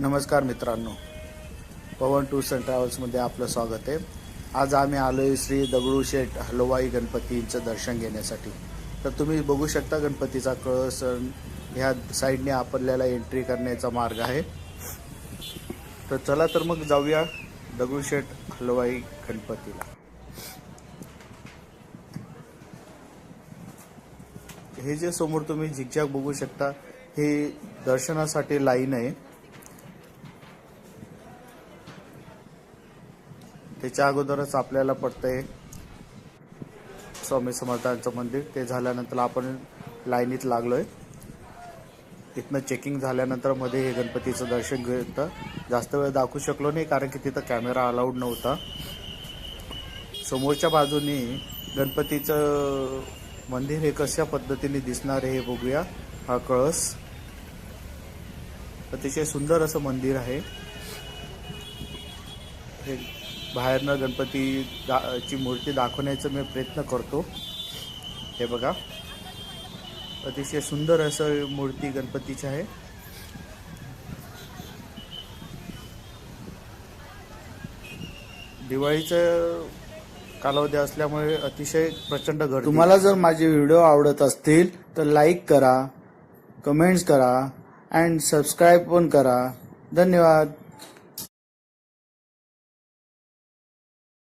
नमस्कार मित्रांनो. पवन tours and ट्रॅव्हल्समध्ये आपलं स्वागत आहे. आज आम्ही आलो आहे श्री दगडूशेठ हलवाई गणपतींचं दर्शन घेण्यासाठी. तर तुम्ही बघू शकता गणपतीचा कळस ह्या साईडने आपल्याला एंट्री करण्याचा मार्ग आहे. तर चला तर मग जाऊया दगडूशेठ हलवाई गणपतीला. हे जे समोर तुम्ही झिकझॅक बघू शकता हे दर्शनासाठी लाईन आहे. त्याच्या अगोदरच आपल्याला पडतंय स्वामी समर्थांचं मंदिर. ते झाल्यानंतर आपण लाईनीत लागलोय. इथनं चेकिंग झाल्यानंतरमध्ये हे गणपतीचं दर्शन घेतं जास्त वेळ दाखवू शकलो नाही कारण की तिथं कॅमेरा अलाउड नव्हता. समोरच्या बाजूने गणपतीचं मंदिर हे कशा पद्धतीने दिसणार आहे हे बघूया. हा कळस. अतिशय सुंदर असं मंदिर आहे. हे बाहेरनं गणपती दा- ची मूर्ती दाखवण्याचा मी प्रयत्न करतो. हे बघा. अतिशय सुंदर असं मूर्ती गणपतीची आहे. दिवाळीचं कालावधी असल्यामुळे अतिशय प्रचंड गर्दी. तुम्हाला जर माझे व्हिडिओ आवडत असतील तर लाईक करा कमेंट्स करा अँड सबस्क्राईब पण करा. धन्यवाद.